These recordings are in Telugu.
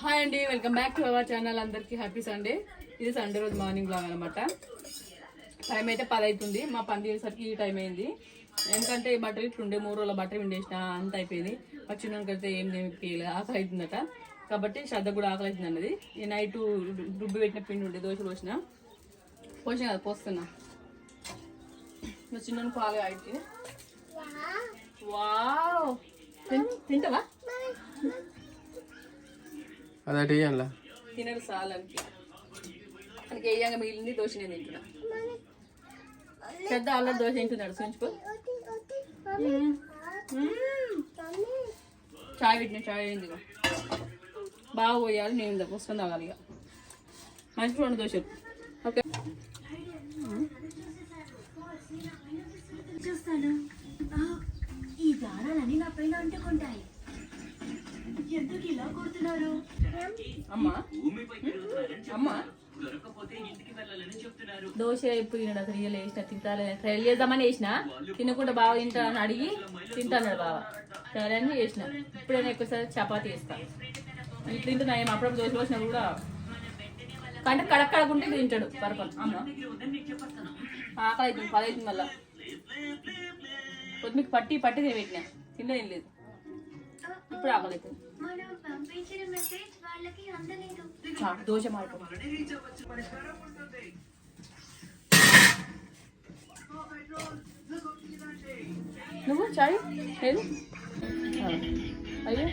హాయ్ అండి welcome back to our channel. అందరికీ హ్యాపీ సండే. ఇది సండే రోజు మార్నింగ్ బ్లాగ్ అనమాట టైం అయితే పది అవుతుంది మా పని చేసేసరికి ఈ టైం అయింది. ఎందుకంటే ఈ బట్టలు ఇట్లుండే మూడు రోజుల బట్టలు విండేసిన అంత అయిపోయింది. అయితే ఏం చేయలేదు ఆకలి అవుతుందట కాబట్టి శ్రద్ధ కూడా ఆకలి అవుతుంది అన్నది. ఈ నైట్ రుబ్బి పెట్టిన పిండి ఉండే దోశలు పోసిన. పోసిన కదా పోస్తున్నా. మా చిన్న పాలు అయితే వావ్. తిన్- తింటావా? అదటి అలా తినడు సాలనికి మనకి వేయంగా మిగిలింది దోశ నేను తింటున్నా. పెద్ద అల్లరి దోశ తింటున్నాడు చూపించుకో చాయ్ పెట్టిన చాయ్ అయింది. బాగా పోయాలి నేను పుస్తకం తాగాలి ఇక మంచి రెండు దోశలు. ఓకే. చూస్తాను. ఆ, ఈ దారాలన్నీ నా పైన అంటుకుంటాయి. ఎందుకు ఇలా కొడుతున్నారు? అమ్మా. అమ్మా. దోశ ఎప్పుడు తినడు అసలు ఇయ్యలే వేసిన తింటాలే ట్రైల్ చేద్దామని వేసిన. తినకుండా బాగా తింటానని అడిగి తింటాన్నాడు బాగా సరే అని చేసిన. ఇప్పుడైనా ఎక్కువసారి చపాతీ వేస్తాను ఇట్లా తింటున్నా ఏం? అప్పుడప్పుడు దోశ పోసినా కూడా. కంటే కడక్ కడకుంటే తింటాడు పరపలు అమ్మ. ఆకలి అవుతుంది పది అవుతుంది మళ్ళా. కొద్దిగా పట్టి పట్టి నేను పెట్టినా తిండి ఏం లేదు. ఇప్పుడు ఆకలి అవుతుంది మనం పంపించిన మెసేజ్ వాళ్ళకి అందలేదు చా, దోశ మాడుకో నువ్వు చాయ్ లేదు ఆ, అయ్యో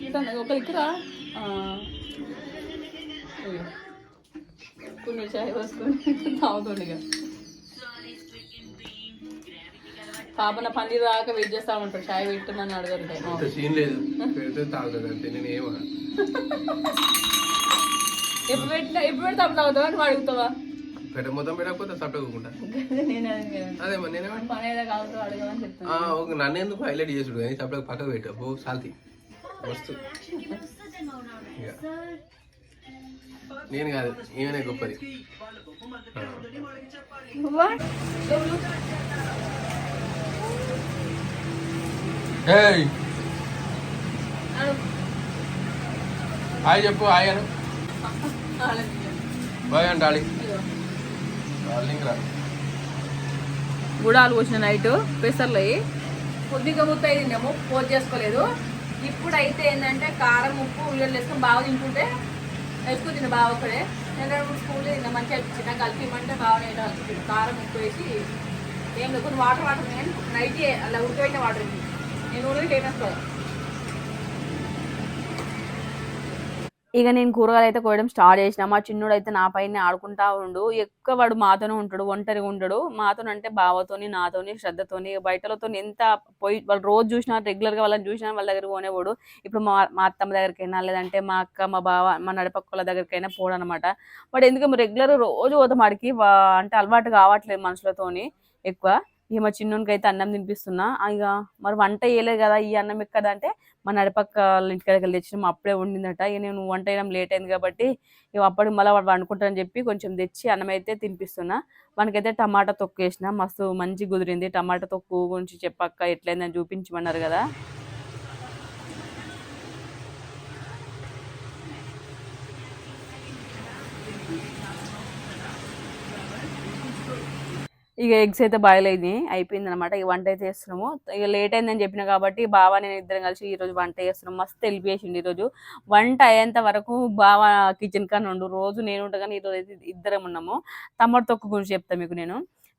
ఇంకా ఒక ఇక్కరా అయ్యో కొన్ని చాయ్ పోసుకొని తాగుతుండే పాపన పన్నీర్ రాక వెయిట్ చేస్తా ఉంటారు చాయ్ పెట్టుమని అడగరు అంత సీన్ లేదు. పెడితే తాగుతుంది అంతే నేను ఏమో ఎప్పుడు పెట్టినా ఎప్పుడు పెడితే అప్పుడు తాగుతావా? అని అడుగుతావా? పెట్ట మొత్తం పెట్టకపోతే నేను అది మరి నేనే నన్ను ఎందుకు హైలైట్ చేసుడు? కానీ సప్పలకు పక్కకు పెట్టు. ఓ సాల్తి. మస్తు. ఇక. నేను కాదు ఈమెనే గొప్పది. ఏయ్. హాయ్ చెప్పు హాయ్ అను. బాయ్ డార్లింగ్ రా. గుడాలు పోసిన నైట్ పెసర్లు అయ్యి. కొద్దిగా ముత్త అయిందేమో పోజ్ చేసుకోలేదు. ఇప్పుడు అయితే ఏంటంటే కారం ఉప్పు ఉల్లిగడ్డలు వేసుకొని బాగా తింటుంటే వేసుకుని తిన్న బాగా ఒకడే నేను స్కూల్ తిన్నా మంచిగా అనిపించింది. కలిపి ఇమ్మంటే బాగా నేను అనిపించింది కారం ఉప్పు వేసి ఏం లేదు కొన్ని వాటర్ వాటర్ నేను నైట్ అలా ఉడకబెట్టిన వాటర్ ఇక నేను కూరగాయలు అయితే కోయడం స్టార్ట్ చేసిన మా చిన్నోడు అయితే నా పైన ఆడుకుంటా ఉండు. ఎక్కువ వాడు మాతోనే ఉంటాడు ఒంటరిగా ఉంటాడు మాతో అంటే బావతోని నాతోని శ్రద్ధతోని బయటలతో ఎంత పోయి వాళ్ళు రోజు చూసినా రెగ్యులర్గా వాళ్ళని చూసినా వాళ్ళ దగ్గర పోనేవాడు. ఇప్పుడు మా మా అత్తమ్మ దగ్గరికైనా లేదంటే మా అక్క మా బావ మా నడిపక్కల దగ్గరికైనా పోడు అనమాట వాడు ఎందుకు రెగ్యులర్ రోజు పోతాం వాడికి అంటే అలవాటు కావట్లేదు మనుషులతోని ఎక్కువ. ఇక మా చిన్నోనికి అయితే అన్నం తినిపిస్తున్నా. ఇక మరి వంట వేయలేదు కదా ఈ అన్నం ఎక్కడ అంటే మా నడిపక్క వాళ్ళ ఇంటికాడికి వెళ్ళి తెచ్చినాం. అప్పుడే వండిందట. ఇక నేను వంట వేయడం లేట్ అయింది కాబట్టి ఇక అప్పుడు మళ్ళీ వాడు వండుకుంటానని చెప్పి కొంచెం తెచ్చి అన్నం అయితే తినిపిస్తున్నా. వానికైతే టమాటా తొక్కు వేసిన. మస్తు మంచి కుదిరింది. టమాటా తొక్కు గురించి చెప్పక్క ఎట్లయిందని చూపించమన్నారు కదా. ఇక ఎగ్స్ అయితే బాయిల్ అయినాయి అయిపోయింది అనమాట ఇక వంట అయితే చేస్తున్నాము. ఇక లేట్ అయిందని చెప్పిన కాబట్టి బావ నేను ఇద్దరం కలిసి ఈరోజు వంట చేస్తున్నాం. మస్తు హెల్ప్ చేసిండు ఈరోజు. వంట అయ్యేంత వరకు బావ కిచెన్ కానీ ఉండు రోజు నేను ఉంటా కానీ ఈరోజు అయితే ఇద్దరం ఉన్నాము. టమాటో తొక్క గురించి చెప్తాను మీకు నేను.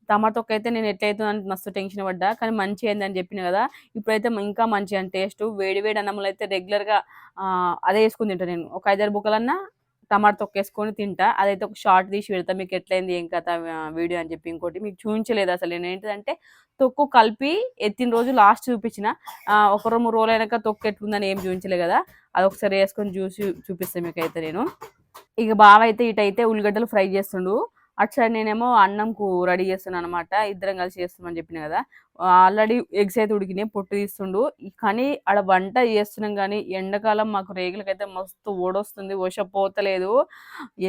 టమాటో అయితే నేను ఎట్లయితే మస్తు టెన్షన్ పడ్డా. కానీ మంచి అయిందని చెప్పిన కదా ఇప్పుడైతే ఇంకా మంచి అని టేస్ట్ వేడి వేడి అన్నములు అయితే రెగ్యులర్గా అదే వేసుకుని తింటా నేను. ఒక ఐదారు బుక్కలన్నా టమాటా తొక్కేసుకొని తింటా. అదైతే ఒక షార్ట్ తీసి పెడతా. మీకు ఎట్లయింది ఏం కథ వీడియో అని చెప్పి ఇంకోటి మీకు చూపించలేదు అసలు. నేను ఏంటంటే తొక్కు కలిపి ఎత్తిన రోజు లాస్ట్ చూపించిన. ఒక రెండు మూడు రోజులు అయినాక తొక్కు ఎట్లుందని ఏం చూపించలే కదా. అది ఒకసారి వేసుకొని చూసి చూపిస్తాను మీకు అయితే నేను. ఇక బావ అయితే ఇటైతే ఉల్లిగడ్డలు ఫ్రై చేస్తుండు. అటు సైడ్ నేనేమో అన్నంకు రెడీ చేస్తున్నాను అనమాట ఇద్దరం కలిసి చేస్తామని చెప్పిన కదా. ఆల్రెడీ ఎగ్స్ అయితే ఉడికినాయి పొట్టు తీస్తుండు. కానీ ఆడ వంట చేస్తున్నాం కానీ ఎండాకాలం మాకు రేగులకైతే మస్తు ఓడొస్తుంది వర్ష పోతలేదు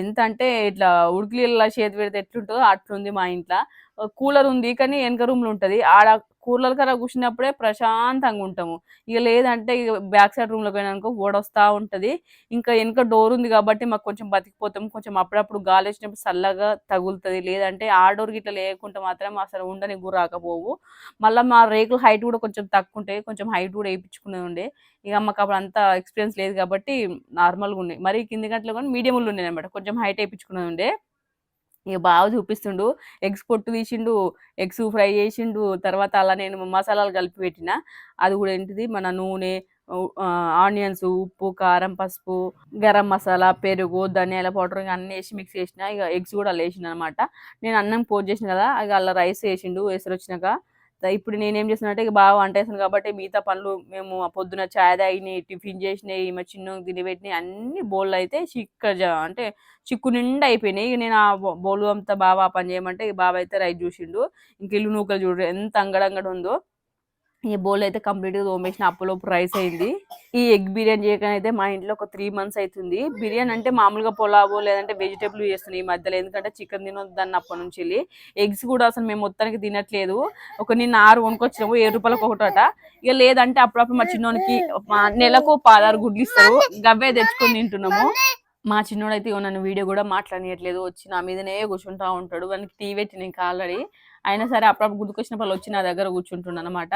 ఎంత అంటే ఇట్లా ఉడికిలా చేతి పెడితే ఎట్లుంటుందో అట్లుంది మా ఇంట్లో. కూలర్ ఉంది కానీ వెనక రూమ్లో ఉంటుంది. ఆడ కూలర్ కర కూర్చున్నప్పుడే ప్రశాంతంగా ఉంటాము. ఇక లేదంటే ఇక బ్యాక్ సైడ్ రూమ్లో పోయినానుకో ఓడొస్తా ఉంటది. ఇంకా వెనక డోర్ ఉంది కాబట్టి మాకు కొంచెం బతికిపోతాం. కొంచెం అప్పుడప్పుడు గాలి వచ్చినప్పుడు చల్లగా తగులుతుంది. లేదంటే ఆ డోర్ గిట్ల లేకుంటే మాత్రం అసలు ఉండని గురి రాకపోవు మళ్ళీ మా రేకుల హైట్ కూడా కొంచెం తక్కువ ఉంటాయి కొంచెం హైట్ కూడా వేయించుకునేది ఉండే. ఇక మాకు అప్పుడు అంత ఎక్స్పీరియన్స్ లేదు కాబట్టి నార్మల్గా ఉన్నాయి మరి కింది గంటలు కానీ మీడియంలో ఉన్నాయి అనమాట కొంచెం హైట్ వేయించుకునేది ఉండే. ఇక బాగా చూపిస్తుండు. ఎగ్స్ పొట్టు తీసిండు ఎగ్స్ ఫ్రై చేసిండు. తర్వాత అలా నేను మసాలాలు కలిపి పెట్టిన. అది కూడా ఏంటిది? మన నూనె ఆనియన్స్ ఉప్పు కారం పసుపు గరం మసాలా పెరుగు ధనియాల పౌడర్ అన్నీ వేసి మిక్స్ చేసిన. ఇక ఎగ్స్ కూడా అలా వేసిన అనమాట నేను అన్నం పోజ్ చేసిన కదా ఇక అలా రైస్ వేసిండు. వేసరి వచ్చినాక ఇప్పుడు నేనేం చేస్తున్నట్టే ఇక బాగా వంట వేసాను కాబట్టి మిగతా పనులు మేము ఆ పొద్దున చాయ్ తాగినాయి టిఫిన్ చేసినాయి మా చిన్న తినిపెట్టినాయి అన్ని బోళ్ళు అయితే చిక్క అంటే చిక్కు నిండా అయిపోయినాయి. ఇక నేను ఆ బో- బోలు అంతా బాగా పని చేయమంటే ఇక బాబా అయితే రైట్ చూసిండు. ఇంక ఇల్లు నూకలు చూడు ఎంత అంగడంగడు ఉందో ఈ బౌల్ అయితే కంప్లీట్గా తోమేసిన అప్పలోపు రైస్ అయింది. ఈ ఎగ్ బిర్యానీ చేయకనైతే అయితే మా ఇంట్లో ఒక త్రీ మంత్స్ అవుతుంది బిర్యానీ అంటే మామూలుగా పొలాబో లేదంటే వెజిటేబుల్ చేస్తున్నాయి ఈ మధ్యలో. ఎందుకంటే చికెన్ తినొద్దని అప్పటి నుంచి వెళ్ళి ఎగ్స్ కూడా అసలు మేము మొత్తానికి తినట్లేదు. ఒక నిన్న ఆరు కొనుక్కొచ్చినాము ఏడు రూపాయలకు ఒకటట. ఇక లేదంటే అప్పుడప్పుడు మా చిన్నోనికి మా నెలకు పదహారు గుడ్లు ఇస్తారు. గవ్వే తెచ్చుకొని తింటున్నాము. మా చిన్నోడైతే నన్ను వీడియో కూడా మాట్లాడనియట్లేదు. వచ్చి నా మీదనే కూర్చుంటా ఉంటాడు. వానికి టీ పెట్టిన ఇంకా ఆల్రెడీ. అయినా సరే అప్పుడప్పుడు గుర్తుకొచ్చిన వాళ్ళు వచ్చి నా దగ్గర కూర్చుంటున్నాను అనమాట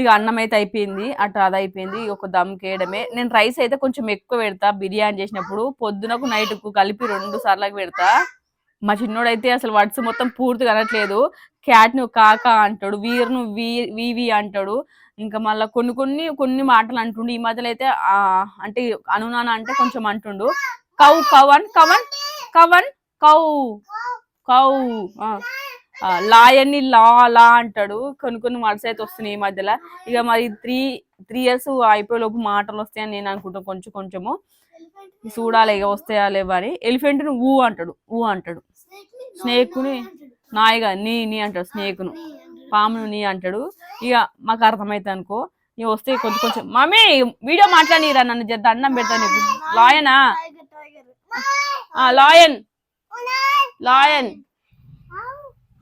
ఇక అన్నం అయితే అయిపోయింది అటు అది అయిపోయింది ఒక దమ్ కేయడమే. నేను రైస్ అయితే కొంచెం ఎక్కువ పెడతా బిర్యానీ చేసినప్పుడు. పొద్దునకు నైట్కు కలిపి రెండు సార్లకు పెడతా. మా చిన్నోడైతే అసలు వర్డ్స్ మొత్తం పూర్తిగా అనట్లేదు. క్యాట్ను కాక అంటాడు వీర్ను వీ వీవి అంటాడు. ఇంకా మళ్ళీ కొన్ని కొన్ని కొన్ని మాటలు అంటుండు. ఈ మధ్యలో అయితే అంటే అనునాన అంటే కొంచెం అంటుండు. కౌ కవన్ కవన్ కవన్ కౌ కౌ లాయన్ని లా లా అంటాడు. కొన్ని కొన్ని వర్డ్స్ అయితే వస్తున్నాయి ఈ మధ్యలో. ఇక మరి త్రీ త్రీ ఇయర్స్ అయిపోయేలోపు మాటలు వస్తాయని నేను అనుకుంటాను కొంచెం కొంచెము. చూడాలి ఇక వస్తాయా లేవా అని. ఎలిఫెంట్ను ఊ అంటాడు. ఊ అంటాడు. స్నేక్ని నాయిగా నీ నీ అంటాడు. స్నేక్ను పామును నీ అంటాడు. ఇక మాకు అర్థమైతే అనుకో. ఇక వస్తే కొంచెం కొంచెం. మమ్మీ వీడియో మాట్లాడిరా నన్ను. జర అన్నం పెడతాను లాయనా? ఆ లాయన్. లాయన్.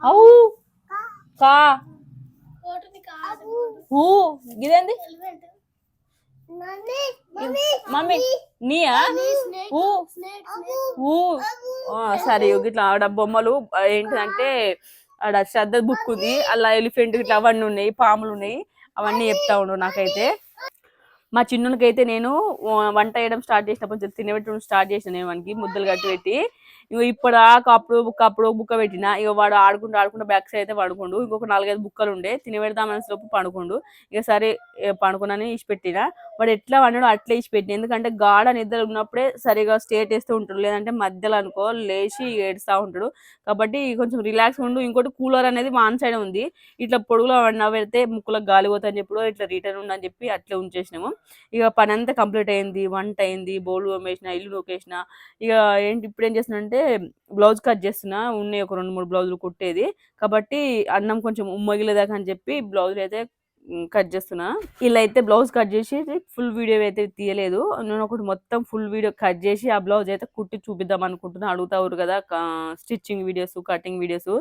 ఔ. కా. ఊ. ఇదేంది? మమ్మీ నీయా? ఊ. ఊ. ఆ, సరే ఇట్లా ఆడ బొమ్మలు ఆ, ఏంటిదంటే ఆడ శ్రద్ధ బుక్ ఉంది. అలా ఎలిఫెంట్ ఇట్లా అవన్నీ ఉన్నాయి పాములు ఉన్నాయి. అవన్నీ చెప్తా ఉండు నాకైతే. మా చిన్నునికైతే నేను వంట వేయడం స్టార్ట్ చేసినప్పుడు తినబెట్టడం స్టార్ట్ చేసిన వానికి ముద్దలు కట్టి పెట్టి. ఇగో ఇప్పటిదాకా అప్పుడు బుక్క అప్పుడు బుక్క పెట్టిన ఇక వాడు ఆడుకుంటూ ఆడుకుంటూ బ్యాక్ సైడ్ అయితే పడుకుండు. ఇంకొక నాలుగైదు బుక్కలు ఉండే తినబెడదామని లోపు పడుకుండు. ఇక సరే పడుకున్నాను ఇచ్చి పెట్టిన. వాడు ఎట్లా వండాడో అట్లా ఇచ్చి పెట్టిన. ఎందుకంటే గాఢ నిద్ర ఉన్నప్పుడే సరిగా స్టేట్ వేస్తూ ఉంటాడు. లేదంటే మధ్యలో అనుకో లేచి ఏడుస్తూ ఉంటాడు. కాబట్టి కొంచెం రిలాక్స్ ఉండు. ఇంకోటి కూలర్ అనేది వాన్ సైడ్ ఉంది. ఇట్లా పొడుగులో పెడితే ముక్కులకు గాలి పోతుందని చెప్పి ఇట్లా రిటర్న్ ఉందని చెప్పి అట్లా ఉంచేసినాము. ఇక పని అంతా కంప్లీట్ అయింది. వంట అయింది. బౌల్ వేసిన ఇల్లు నూకేసిన. ఇక ఏంటి ఇప్పుడు ఏం చేస్తున్నా అంటే బ్లౌజ్ కట్ చేస్తున్నా ఉన్నాయి ఒక రెండు మూడు బ్లౌజులు కుట్టేది. కాబట్టి అన్నం కొంచెం ఉమ్మగిలేదాకా అని చెప్పి బ్లౌజులు అయితే కట్ చేస్తున్నా. ఇలా అయితే బ్లౌజ్ కట్ చేసి ఫుల్ వీడియో అయితే తీయలేదు. నేను ఒకటి మొత్తం ఫుల్ వీడియో కట్ చేసి ఆ బ్లౌజ్ అయితే కుట్టి చూపిద్దాం అనుకుంటున్నా. అడుగుతారు కదా స్టిచ్చింగ్ వీడియోస్ కటింగ్ వీడియోస్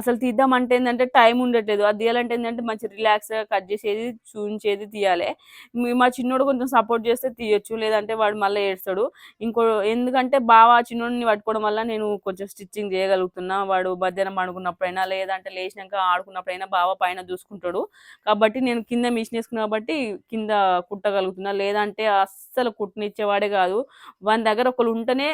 అసలు తీద్దామంటే ఏంటంటే టైం ఉండట్లేదు. అది తీయాలంటే ఏంటంటే మంచి రిలాక్స్గా కట్ చేసేది చూపించేది తీయాలి. మా చిన్నోడు కొంచెం సపోర్ట్ చేస్తే తీయొచ్చు. లేదంటే వాడు మళ్ళీ ఏడుస్తాడు. ఇంకో ఎందుకంటే బాగా చిన్నోడిని పట్టుకోవడం వల్ల నేను కొంచెం స్టిచ్చింగ్ చేయగలుగుతున్నా. వాడు మధ్యాహ్నం పడుకున్నప్పుడైనా లేదంటే లేచినాక ఆడుకున్నప్పుడైనా బాగా పైన చూసుకుంటాడు. కాబట్టి నేను కింద మిషన్ వేసుకున్నా కాబట్టి కింద కుట్టగలుగుతున్నా. లేదంటే అస్సలు కుట్టనిచ్చేవాడే కాదు. వాని దగ్గర ఒకరు ఉంటేనే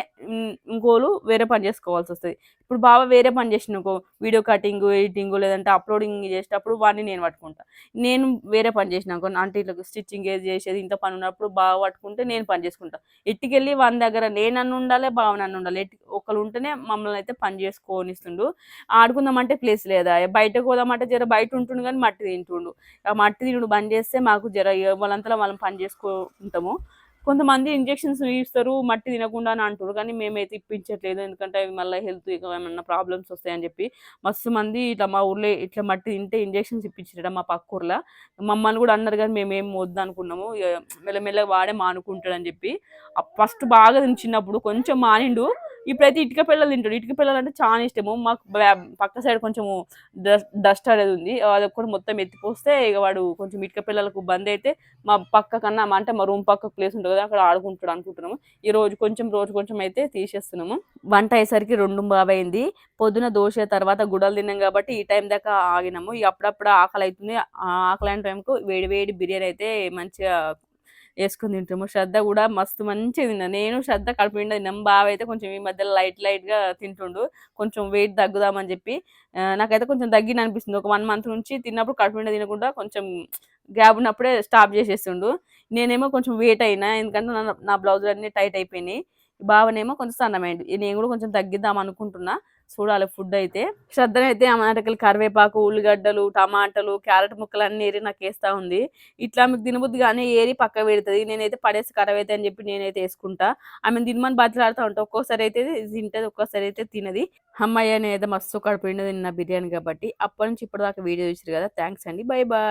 ఇంకోలు ఇంకోళ్ళు వేరే పని చేసుకోవాల్సి వస్తుంది. ఇప్పుడు బాగా వేరే పని చేసిన వీడియో కటింగ్ ఎడిటింగ్ లేదంటే అప్లోడింగ్ చేసేటప్పుడు వాడిని నేను పట్టుకుంటా. నేను వేరే పని చేసిన అంటే ఇట్లా స్టిచ్చింగ్ ఏది చేసేది ఇంత పని ఉన్నప్పుడు బాగా పట్టుకుంటే నేను పని చేసుకుంటా. ఎట్టుకెళ్ళి వాని దగ్గర నేను నన్ను ఉండాలి బావ నన్ను ఉండాలి. ఎట్టి ఒకరు ఉంటేనే మమ్మల్ని అయితే పని చేసుకోనిస్తుండు. ఆడుకుందామంటే ప్లేస్ లేదా? బయటకు పోదామంటే జర బయట ఉంటుండు కానీ మట్టి తింటుండు. మట్టి తినుడు బంద్ చేస్తే మాకు జర వాళ్ళంతా మనం పని చేసుకుంటాము. కొంతమంది ఇంజెక్షన్స్ ఇస్తారు మట్టి తినకుండా అని అంటారు కానీ మేమైతే ఇప్పించట్లేదు. ఎందుకంటే అవి మళ్ళీ హెల్త్ ఏమన్నా ప్రాబ్లమ్స్ వస్తాయని చెప్పి మస్తు మంది ఇట్లా మా ఊర్లో ఇట్లా మట్టి తింటే ఇంజెక్షన్స్ ఇప్పించారు మా పక్క ఊర్లో మమ్మల్ని కూడా అన్నారు కానీ మేము ఏం వద్దు అనుకున్నాము మెల్లమెల్లగా వాడే మానుకుంటాడని చెప్పి. ఫస్ట్ బాగా తిని చిన్నప్పుడు కొంచెం మానిండు. ఇప్పుడైతే ఇటుక పిల్లలు తింటాడు ఇటుక పిల్లలు అంటే చాలా ఇష్టము. మాకు పక్క సైడ్ కొంచెము డస్ట్ అనేది ఉంది. అది కూడా మొత్తం ఎత్తిపోస్తే ఇక వాడు కొంచెం ఇటుక పిల్లలకు బంద్ అయితే మా పక్క కన్నా అంటే మా రూమ్ పక్క ప్లేస్ ఉంటుంది కదా అక్కడ ఆడుకుంటాడు అనుకుంటున్నాము. ఈ రోజు కొంచెం రోజు కొంచెం అయితే తీసేస్తున్నాము. వంట అయ్యేసరికి రెండు బాబైంది పొద్దున దోశ తర్వాత గుడలు తిన్నాం కాబట్టి ఈ టైం దాకా ఆగినాము. ఇక అప్పుడప్పుడు ఆకలి అవుతుంది. ఆ ఆకలి అయిన టైంకు వేడి వేడి బిర్యానీ అయితే మంచిగా వేసుకొని తింటాము శ్రద్ధ కూడా మస్తు మంచిగా తిన్నా. నేను శ్రద్ధ కడుపు నిండా తిన్నాం. బావ అయితే కొంచెం ఈ మధ్యలో లైట్ లైట్గా తింటుండు. కొంచెం వెయిట్ తగ్గుదామని చెప్పి. నాకైతే కొంచెం తగ్గిన అనిపిస్తుంది. ఒక వన్ మంత్ నుంచి తిన్నప్పుడు కడుపు నిండా తినకుండా కొంచెం గ్యాప్ ఉన్నప్పుడే స్టాప్ చేసేస్తుండు. నేనేమో కొంచెం వెయిట్ అయినా ఎందుకంటే నా నా బ్లౌజ్ అన్ని టైట్ అయిపోయినాయి. బావనేమో కొంచెం సన్నమైంది నేను కూడా కొంచెం తగ్గిద్దాం అనుకుంటున్నా. చూడాలి ఫుడ్ అయితే. శ్రద్ధనైతే అయితే అమాటకలు కరివేపాకు ఉల్లిగడ్డలు టమాటలు క్యారెట్ ముక్కలు అన్ని ఏరి నాకు వేస్తూ ఉంది. ఇట్లా మీకు తినబుద్ది కానీ ఏరి పక్క పెడుతుంది. నేనైతే పడేసి కరవైతే అని చెప్పి నేనైతే వేసుకుంటా. ఆమె తినమని బతిలాడుతూ ఉంటా. ఒక్కోసారి అయితే తింటది ఒక్కోసారి అయితే తినది. అమ్మాయి అనేది మస్తు కడుపు నిండా తిన్న బిర్యానీ కాబట్టి అప్పటి నుంచి ఇప్పటిదాకా వీడియో చూసారు కదా. థ్యాంక్స్ అండి. Bye bye